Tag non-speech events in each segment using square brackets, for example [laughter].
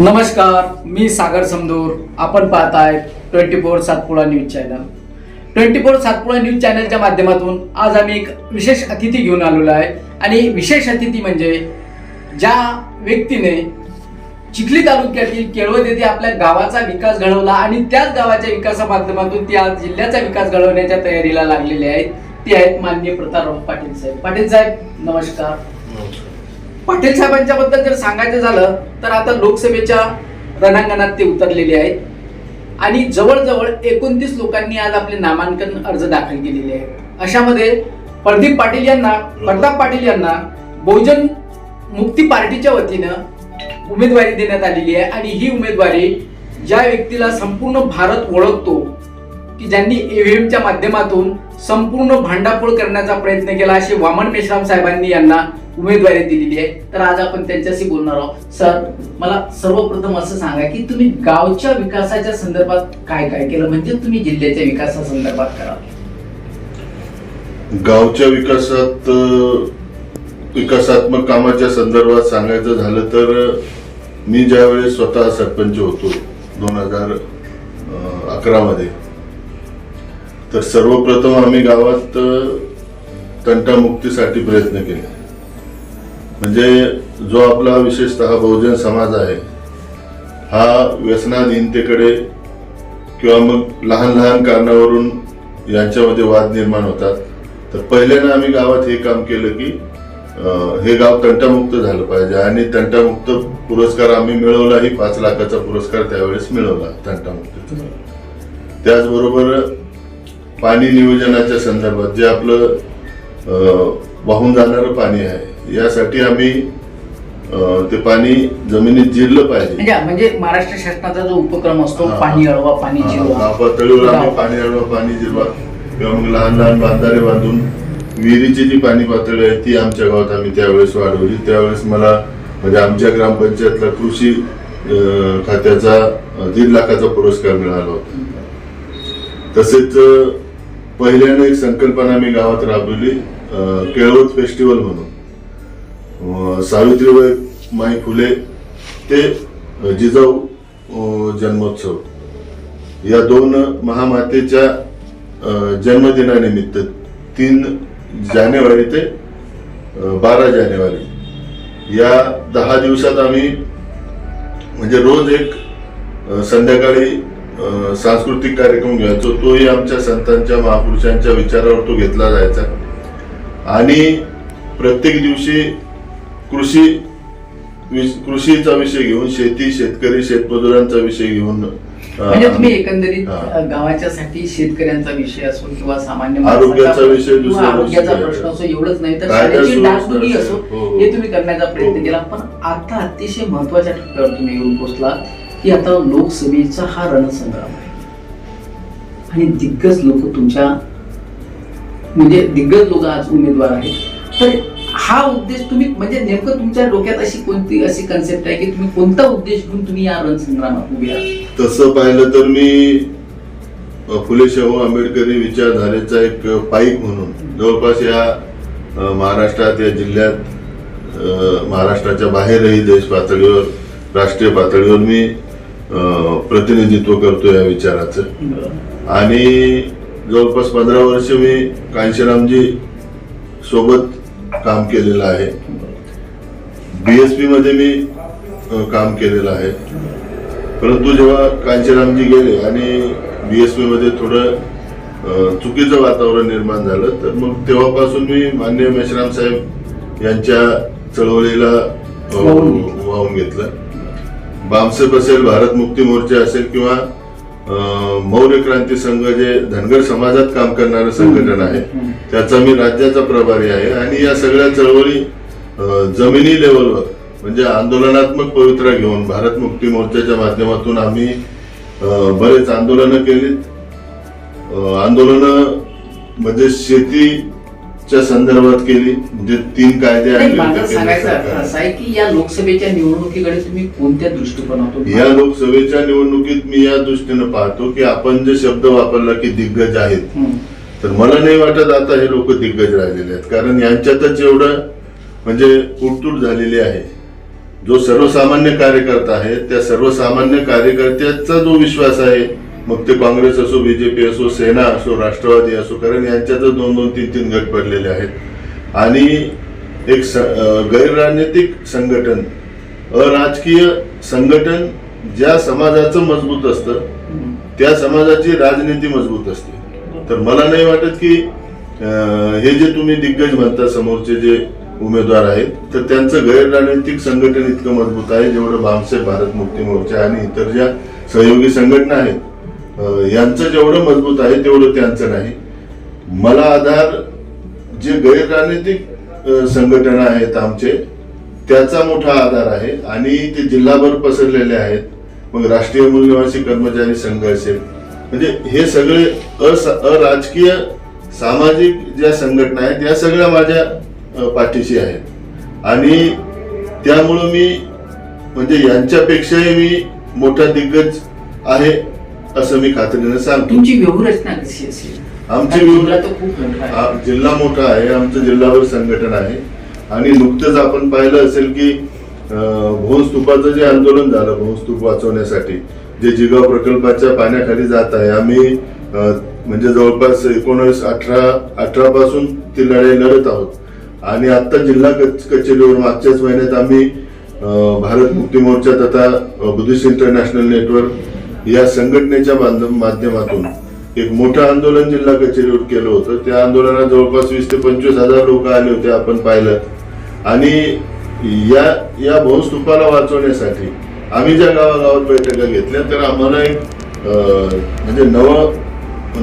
नमस्कार मी सागर समदूर. आपण पाहताय twenty four Satpuda news channel. Twenty four Satpuda news चॅनलच्या माध्यमातून आज आम्ही एक विशेष अतिथी घेऊन आलेलो आहे. आणि विशेष अतिथी म्हणजे ज्या व्यक्तीने चिखली तालुक्यातील केळवद येथे आपल्या गावाचा विकास घडवला आणि त्याच गावाच्या विकासा माध्यमातून ती आज जिल्ह्याचा विकास घडवण्याच्या तयारीला लागलेले आहेत ते आहेत माननीय प्रतापराव पाटील साहेब. पाटील साहेब नमस्कार. पाटील साहेबांच्या बद्दल जर सांगायचं झालं तर आता लोकसभेच्या रणांगणात ते उतरलेले आहेत. आणि जवळजवळ एकोणतीस लोकांनी आज आपले नामांकन अर्ज दाखल केलेले आहेत. अशामध्ये प्रदीप पाटील यांना प्रताप पाटील यांना बहुजन मुक्ती पार्टीच्या वतीनं उमेदवारी देण्यात आलेली आहे. आणि ही उमेदवारी ज्या व्यक्तीला संपूर्ण भारत ओळखतो की ज्यांनी EVM च्या माध्यमातून संपूर्ण भांडाफोड करण्याचा प्रयत्न केला अशी वामन मेश्राम साहेबांनी यांना उमेदवारी दिलेली आहे. तर आज आपण त्यांच्याशी बोलणार आहोत. सर मला सर्वप्रथम असं सांगा की तुम्ही गावच्या विकासाच्या संदर्भात काय काय केलं? म्हणजे तुम्ही जिल्ह्याच्या विकासासंदर्भात करा. गावच्या विकासात विकासात्मक कामाच्या संदर्भात सांगायचं झालं तर मी ज्यावेळेस स्वतः सरपंच होतो दोन हजार अकरा मध्ये तर सर्वप्रथम आम्ही गावात तंटामुक्तीसाठी प्रयत्न केले. म्हणजे जो आपला विशेषतः बहुजन समाज आहे हा व्यसनाधीनतेकडे किंवा मग लहान लहान कारणावरून यांच्यामध्ये वाद निर्माण होतात. तर पहिल्यांदा आम्ही गावात हे काम केलं की हे गाव तंटामुक्त झालं पाहिजे आणि तंटामुक्त पुरस्कार आम्ही मिळवलाही. पाच लाखाचा पुरस्कार त्यावेळेस मिळवला तंटामुक्त त्याचबरोबर पाणी नियोजनाच्या संदर्भात जे आपलं वाहून जाणारं पाणी आहे यासाठी आम्ही ते पाणी जमिनीत जिरलं पाहिजे. म्हणजे म्हणजे महाराष्ट्र शासनाचा जो उपक्रम असतो. पाणी अळवा पाणी जिरवा. पातळीवर आम्ही. पाणी अडवा पाणी जिरवा. किंवा मग लहान लहान बांधारे बांधून विहिरीची जी पाणी पातळी आहे ती आमच्या गावात आम्ही त्यावेळेस वाढवली. त्यावेळेस मला म्हणजे आमच्या ग्रामपंचायतला कृषी खात्याचा दीड लाखाचा पुरस्कार मिळाला होता. तसेच पहिल्यांदा एक संकल्पना मी गावात राबवली केळवत फेस्टिवल म्हणून. सावित्रीबाई माई फुले ते जिजाऊ जन्मोत्सव. या दोन महामातेच्या जन्मदिनानिमित्त तीन जानेवारी ते बारा जानेवारी. या दहा दिवसात आम्ही म्हणजे रोज एक संध्याकाळी सांस्कृतिक कार्यक्रम घ्यायचो तोही आमच्या संतांच्या महापुरुषांच्या विचारावर तो घेतला जायचा आणि प्रत्येक दिवशी कृषी कृषीचा विषय घेऊन शेती शेतकरी शेतमजुरांचा विषय घेऊन म्हणजे तुम्ही एकंदरीत गावाच्यासाठी शेतकऱ्यांचा विषय असो किंवा सामान्य आरोग्याचा विषय आरोग्याचा प्रश्न असो एवढंच नाही तर शाळेची डागडुगी. असो हो, हो. हे तुम्ही करण्याचा प्रयत्न हो. केला पण आता अतिशय महत्त्वाच्या टप्प्यावर तुम्ही येऊन पोहोचला की आता लोकसभेचा हा रणसंग्राम आहे. आणि दिग्गज लोक तुमच्या म्हणजे दिग्गज लोक आज उमेदवार आहेत. तर हा उद्देश तुम्ही म्हणजे नेमकं तुमच्या डोक्यात अशी कोणती अशी कन्सेप्ट आहे की तुम्ही कोणता उद्देश घेऊन तुम्ही या रणसंग्रामात उभे आहात? तसं पाहिलं तर मी फुले शाहू आंबेडकरी विचारधारेचा एक पाईक म्हणून जवळपास या महाराष्ट्रात या जिल्ह्यात महाराष्ट्राच्या बाहेरही देश पातळीवर राष्ट्रीय पातळीवर मी प्रतिनिधित्व करतो या विचाराचं. आणि जवळपास पंधरा वर्ष मी कांशीरामजी सोबत काम केलेलं आहे. बीएसपी मध्ये मी काम केलेलं आहे. परंतु जेव्हा कांचीरामजी गेले आणि बीएसपी मध्ये थोडं चुकीचं वातावरण निर्माण झालं तर मग तेव्हापासून मी मान्य मेश्राम साहेब यांच्या चळवळीला वाहून घेतलं. बामसेप असेल भारत मुक्ती मोर्चे असेल किंवा मौर्य क्रांती संघ जे धनगर समाजात काम करणारं संघटन आहे. त्याचा मी राज्याचा प्रभारी आहे आणि या सगळ्या चळवळी जमिनी लेवलवर म्हणजे आंदोलनात्मक पवित्रा घेऊन भारत मुक्ती मोर्चाच्या माध्यमातून आम्ही बरेच आंदोलनं केली आंदोलन म्हणजे शेतीच्या संदर्भात केली? म्हणजे तीन कायदे आहे की या लोकसभेच्या निवडणुकीकडे तुम्ही कोणत्या दृष्टिकोनातून या लोकसभेच्या निवडणुकीत मी या दृष्टीने पाहतो की आपण जे शब्द वापरला की दिग्गज आहेत. तर मला नाही वाटत आता हे लोक दिग्गज राहिलेले आहेत. कारण यांच्यातच एवढं म्हणजे उठतूट झालेली आहे. जो सर्वसामान्य कार्यकर्ता आहे त्या सर्वसामान्य कार्यकर्त्याचा जो विश्वास आहे मग ते काँग्रेस असो बीजेपी असो सेना असो राष्ट्रवादी असो कारण यांच्यातच दोन दोन तीन तीन गट पडलेले आहेत. आणि एक गैरराजनैतिक संघटन अराजकीय संघटन ज्या समाजाचं मजबूत असतं त्या समाजाची राजनीती मजबूत असते. तर मला नाही वाटत की अं, हे जे तुम्ही दिग्गज म्हणता समोरचे जे उमेदवार आहेत तर त्यांचं गैरराजनैतिक संघटन इतकं मजबूत आहे जेवढं भामसे भारत मुक्ती मोर्चा आणि इतर ज्या सहयोगी संघटना आहेत यांचं जेवढं मजबूत आहे तेवढं त्यांचं नाही. मला आधार जे गैर राजनैतिक संघटना आहेत आमचे त्याचा मोठा आधार आहे. आणि ते जिल्हाभर पसरलेले आहेत. मग राष्ट्रीय मूल्यवासी कर्मचारी संघ असेल. म्हणजे हे सगळे अराजकीय सामाजिक ज्या संघटना आहेत या सगळ्या माझ्या पाठीशी आहेत. आणि त्यामुळं मी म्हणजे यांच्यापेक्षाही मी मोठा दिग्गज आहे. असं मी खात्रीने सांगतो. तुमची व्यूहरचना कशी असेल आमची कारण जिल्हा खूप मोठा आहे. आ- जिल्हा मोठा आहे आमचं जिल्हाभर संघटन आहे. आणि नुकतंच आपण पाहिलं असेल की अं, भोन स्तूपाचं जे आंदोलन झालं भोन स्तूप वाचवण्यासाठी जे जिगाव प्रकल्पाच्या पाण्याखाली जात आहे आम्ही अं, म्हणजे जवळपास एकोणीस अठरा अठरा पासून ती लढाई लढत आहोत. आणि आता जिल्हा कच- कचेरीवर मागच्याच महिन्यात आम्ही अं, भारत मुक्ती मोर्चा तथा बुद्धिस्ट इंटरनॅशनल नेटवर्क या संघटनेच्या माध्यमातून एक मोठं आंदोलन जिल्हा कचेरीवर केलं होतं. त्या आंदोलनात जवळपास वीस ते पंचवीस हजार लोक आले होते आपण पाहिलं. आणि या या भौस्तूपाला वाचवण्यासाठी आम्ही ज्या गावागावात बैठका घेतल्या तर आम्हाला एक म्हणजे नवं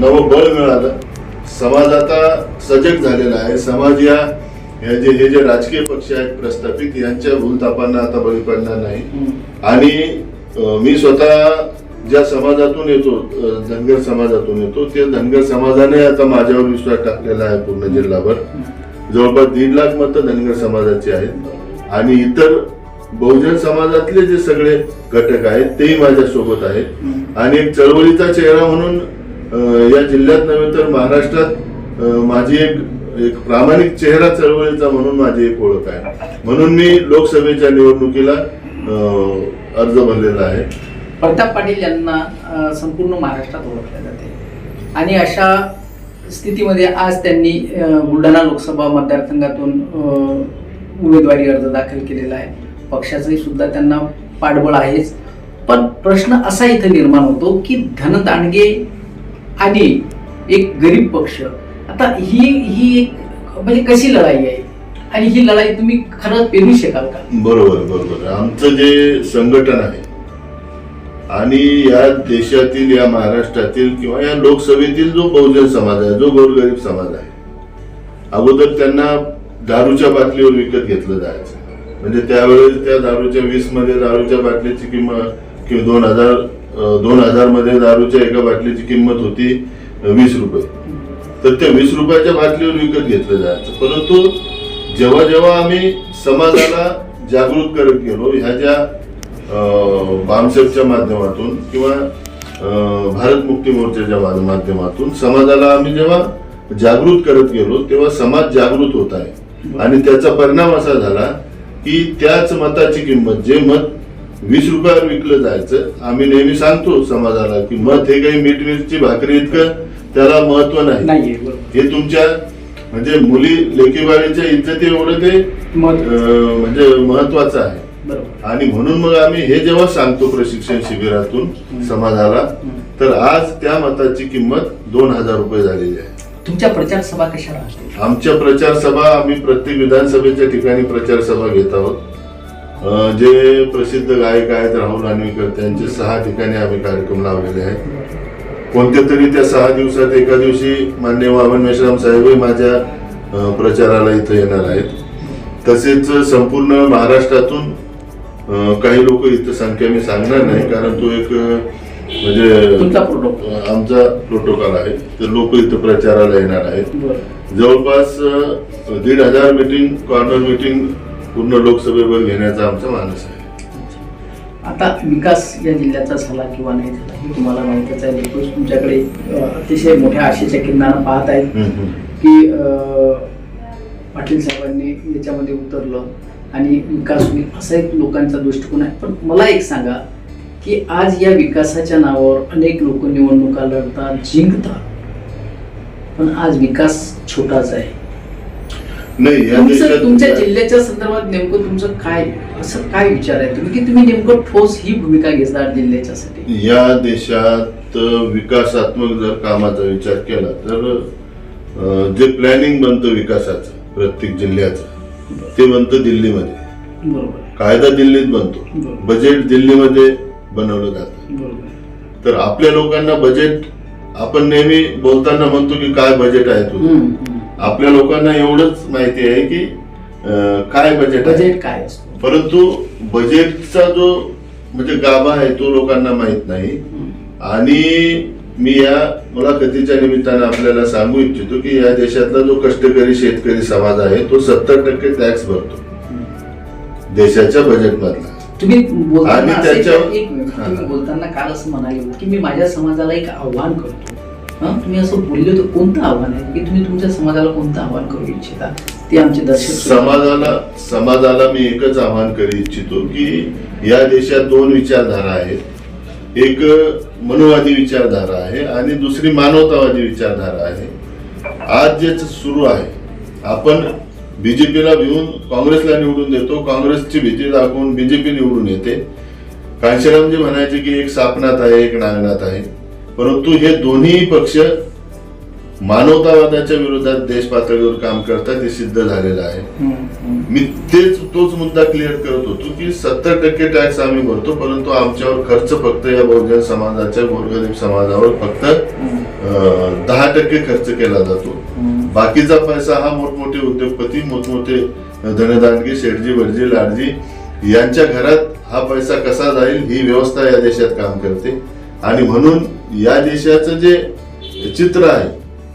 नवं बळ मिळालं. समाज आता सजग झालेला आहे. समाज या हे जे हे जे राजकीय पक्ष आहेत प्रस्थापित यांच्या भूलतापांना आता बळी पडणार नाही. आणि मी स्वतः ज्या समाजातून येतो धनगर समाजातून येतो त्या धनगर समाजाने आता माझ्यावर विश्वास टाकलेला आहे पूर्ण जिल्हाभर. जवळपास दीड लाख मतं धनगर समाजाची आहेत. आणि इतर बहुजन समाजातले जे सगळे घटक आहेत तेही माझ्या सोबत आहेत. आणि एक चळवळीचा चेहरा म्हणून या जिल्ह्यात नव्हे तर महाराष्ट्रात माझी एक एक प्रामाणिक चेहरा चळवळीचा म्हणून माझी एक ओळख आहे. म्हणून मी लोकसभेच्या निवडणुकीला अर्ज भरलेला आहे. प्रताप पाटील यांना संपूर्ण महाराष्ट्रात ओळखले जाते. आणि अशा स्थितीमध्ये आज त्यांनी बुलढाणा लोकसभा मतदारसंघातून उमेदवारी अर्ज दाखल केलेला आहे. पक्षाचंही सुद्धा त्यांना पाठबळ आहेच. पण प्रश्न असा इथं निर्माण होतो की धनदांडगे आणि एक गरीब पक्ष आता ही ही एक म्हणजे कशी लढाई आहे? आणि ही लढाई तुम्ही खरंच पेरू शकाल का? बरोबर बरोबर. आमचं जे संघटन आहे आणि या देशातील या महाराष्ट्रातील किंवा या लोकसभेतील जो बहुजन समाज आहे जो गोरगरीब समाज आहे अगोदर त्यांना दारूच्या बाटलीवर विकत घेतलं जायचं. म्हणजे त्यावेळेस त्या दारूच्या वीसमध्ये दारूच्या बाटलीची किंमत किंवा दोन हजार दोन हजारमध्ये दारूच्या एका बाटलीची किंमत होती वीस रुपये. तर त्या वीस रुपयाच्या बाटलीवर विकत घेतलं जायचं. परंतु जेव्हा जेव्हा आम्ही समाजाला जागृत करत गेलो ह्या ज्या बामसेफच्या माध्यमातून किंवा भारत मुक्ती मोर्चाच्या माध्यमातून समाजाला आम्ही जेव्हा जागृत करत गेलो तेव्हा समाज जागृत होत आहे. आणि त्याचा परिणाम असा झाला की त्याच मताची किंमत जे मत वीस रुपयावर विकलं जायचं आम्ही नेहमी सांगतो समाजाला की मत हे काही मीठ मिरची भाकरी इतकं त्याला महत्त्व नाही. हे तुमच्या म्हणजे मुली लेकीबाळीच्या इज्जती एवढं ते म्हणजे महत्वाचं आहे. आणि म्हणून मग आम्ही हे जेव्हा सांगतो प्रशिक्षण शिबिरातून समाजाला तर आज त्या मताची किंमत दोन हजार रुपये झालेली आहे. तुमच्या प्रचार सभा कशा राहतील आमच्या प्रचार सभा आम्ही प्रत्येक विधानसभेच्या ठिकाणी प्रचार सभा घेत आहोत. जे प्रसिद्ध गायक आहेत राहुल आणवीकर त्यांचे सहा ठिकाणी आम्ही कार्यक्रम लावलेले आहेत. कोणत्या तरी त्या सहा दिवसात एका दिवशी मान्य वामन मेश्राम साहेबही माझ्या प्रचाराला इथं येणार आहेत. तसेच संपूर्ण महाराष्ट्रातून काही लोक इथं संख्या मी सांगणार नाही कारण तो एक म्हणजे आमचा प्रोटोकॉल आहे. तर लोक इथं प्रचाराला येणार आहेत. जवळपास दीड हजार मीटिंग कॉर्नर मीटिंग पूर्ण लोकसभेवर घेण्याचा आमचा मानस आहे. आता विकास या जिल्ह्याचा झाला किंवा नाही झाला हे तुम्हाला माहितच आहे. लोक तुमच्याकडे अतिशय मोठ्या आशेच्या किरणानं पाहत आहेत. की पाटील साहेबांनी याच्यामध्ये उतरलं. आणि विकास होईल असा एक लोकांचा दृष्टिकोन आहे. पण मला एक सांगा की आज या विकासाच्या नावावर अनेक लोक निवडणुका लढतात जिंकतात. पण आज विकास छोटाच आहे. नाही तुमच्या जिल्ह्याच्या संदर्भात नेमकं तुमचं काय असं काय विचार आहे? तुम्ही की तुम्ही नेमकं ठोस ही भूमिका घेतणार जिल्ह्याच्यासाठी? या देशात विकासात्मक जर कामाचा विचार केला तर जे प्लॅनिंग बनतं विकासाचं प्रत्येक जिल्ह्याचं ते बनतं दिल्लीमध्ये कायदा दिल्लीत बनतो. बजेट दिल्लीमध्ये बनवलं जातं. तर आपल्या लोकांना बजेट आपण नेहमी बोलताना म्हणतो की काय बजेट आहे तुझं? हम्म. आपल्या लोकांना एवढंच माहिती आहे की काय बजेट आहे? बजेट काय परंतु बजेटचा जो म्हणजे गाभा आहे तो लोकांना माहीत नाही. आणि मी या मुलाखतीच्या निमित्तानं आपल्याला सांगू इच्छितो की या देशातला जो कष्टकरी शेतकरी समाज आहे तो सत्तर टक्के टॅक्स भरतो. देशाच्या मिनिट. हा. तुम्ही बोलताना काल असं म्हणाले की मी माझ्या समाजाला एक आव्हान करतो. हा? तुम्ही असं बोलले होते कोणतं आव्हान आहे? की तुम्ही तुमच्या समाजाला कोणतं आव्हान करू इच्छिता? ते आमचे दर्शक समाजाला समाजाला मी एकच आवाहन करू इच्छितो की या देशात दोन विचारधारा आहेत. एक मनोवादी विचारधारा आहे आणि दुसरी मानवतावादी विचारधारा आहे. आज जे सुरू आहे आपण बीजेपीला भिवून काँग्रेसला निवडून देतो काँग्रेसची भीती दाखवून बीजेपी निवडून येते. कांशीरामजी म्हणायचे की एक सापनात आहे एक नागनाथ आहे. परंतु हे दोन्ही पक्ष मानवतावादाच्या विरोधात देश पातळीवर काम करतात हे सिद्ध झालेलं आहे. मी तेच तोच मुद्दा क्लिअर करत होतो की सत्तर टक्के टॅक्स आम्ही भरतो परंतु आमच्यावर खर्च फक्त या बहुजन समाजाच्या गोरगरीब समाजावर फक्त दहा टक्के खर्च केला जातो. बाकीचा पैसा हा मोठमोठे उद्योगपती मोठमोठे धनदानगी शेठजी भटजी लाडजी यांच्या घरात हा पैसा कसा जाईल ही व्यवस्था या देशात काम करते आणि म्हणून या देशाचं जे चित्र आहे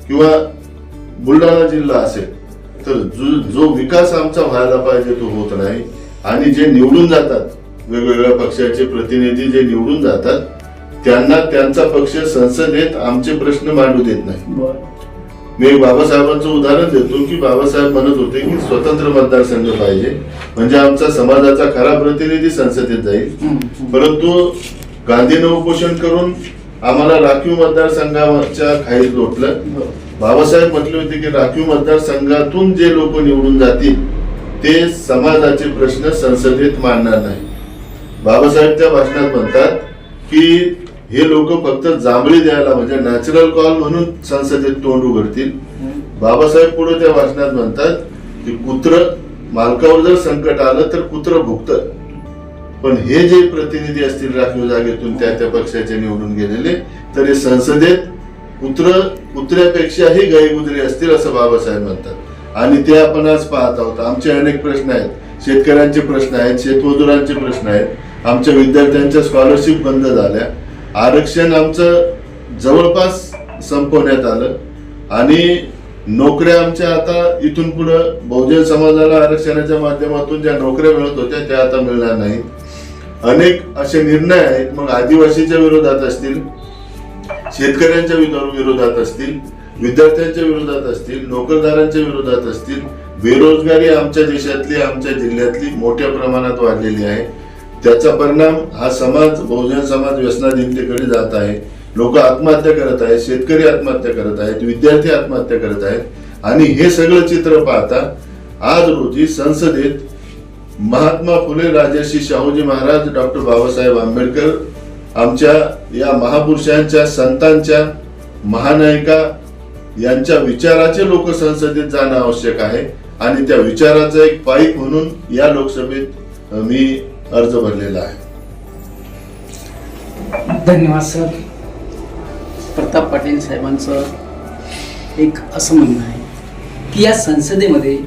किंवा बुलढाणा जिल्हा असेल तर जो जो विकास आमचा व्हायला पाहिजे तो होत नाही आणि जे निवडून जातात वेगवेगळ्या पक्षाचे प्रतिनिधी जे निवडून जातात त्यांना त्यांचा पक्ष संसदेत आमचे प्रश्न मांडू देत नाही. मी बाबासाहेबांचं उदाहरण देतो की बाबासाहेब म्हणत होते की स्वतंत्र मतदारसंघ पाहिजे म्हणजे आमचा समाजाचा खरा प्रतिनिधी संसदेत जाईल. परंतु गांधीनं उपोषण करून आम्हाला राखीव मतदारसंघाच्या खाईत लोटलं. बाबासाहेब म्हटले होते की राखीव मतदारसंघातून जे लोक निवडून जातील ते समाजाचे प्रश्न संसदेत मांडणार नाही बाबासाहेब त्या भाषणात म्हणतात की हे लोक फक्त जांभळी द्यायला म्हणजे नॅचरल कॉल म्हणून संसदेत तोंड उघडतील. बाबासाहेब पुढे त्या भाषणात म्हणतात की कुत्र मालकावर जर संकट आलं तर कुत्र भुगत पण हे जे प्रतिनिधी असतील राखीव जागेतून त्या त्या पक्षाचे निवडून गेलेले तरी संसदेत कुत्र कुत्र्यापेक्षाही गैगुजरे असतील असं बाबासाहेब म्हणतात. आणि ते आपण आज पाहत आहोत. आमचे अनेक प्रश्न आहेत. शेतकऱ्यांचे प्रश्न आहेत शेतमजुरांचे प्रश्न आहेत. आमच्या विद्यार्थ्यांच्या स्कॉलरशिप बंद झाल्या. आरक्षण आमचं जवळपास संपवण्यात आलं. आणि नोकऱ्या आमच्या आता इथून पुढं बहुजन समाजाला आरक्षणाच्या माध्यमातून ज्या नोकऱ्या मिळत होत्या त्या आता मिळणार नाहीत. अनेक असे निर्णय आहेत. मग आदिवासीच्या विरोधात असतील शेतकऱ्यांच्या विरोधात असतील विद्यार्थ्यांच्या विरोधात असतील नोकरदारांच्या विरोधात असतील बेरोजगारी आमच्या देशातली आमच्या जिल्ह्यातली मोठ्या प्रमाणात वाढलेली आहे. त्याचा परिणाम हा समाज बहुजन समाज व्यसनाधीनतेकडे जात आहे. लोक आत्महत्या करत आहेत शेतकरी आत्महत्या करत आहेत विद्यार्थी आत्महत्या करत आहेत. आणि हे सगळं चित्र पाहता आज रोजी संसदेत महात्मा फुले राजर्षी शाहूजी महाराज डॉक्टर बाबासाहेब आंबेडकर आमच्या या महापुरुषांच्या संतांच्या महानायिका यांच्या विचाराचे लोक संसदेत जाणं आवश्यक आहे. आणि त्या विचाराचा एक पाईप म्हणून या लोकसभेत मी अर्ज भरलेला आहे. धन्यवाद सर. प्रताप पाटील साहेबांचं एक असं म्हणणं आहे की या संसदेमध्ये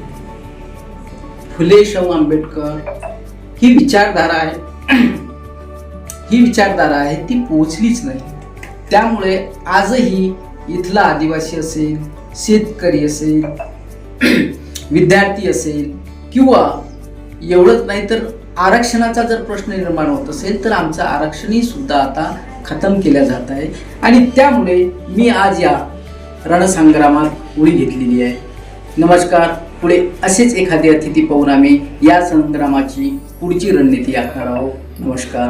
फुले शाहू आंबेडकर ही विचारधारा आहे. [clears throat] ही विचारधारा आहे ती पोचलीच नाही. त्यामुळे आजही इथला आदिवासी असेल शेतकरी असेल [clears throat] विद्यार्थी असेल किंवा एवढंच नाही तर आरक्षणाचा जर प्रश्न निर्माण होत असेल तर आमचं आरक्षणही सुद्धा आता खतम केल्या जात आहे. आणि त्यामुळे मी आज या रणसंग्रामात उडी घेतलेली आहे. नमस्कार. पुढे असेच एखादे अतिथी पाहून आम्ही या संग्रामाची पुढची रणनीती आखणार आहोत. नमस्कार.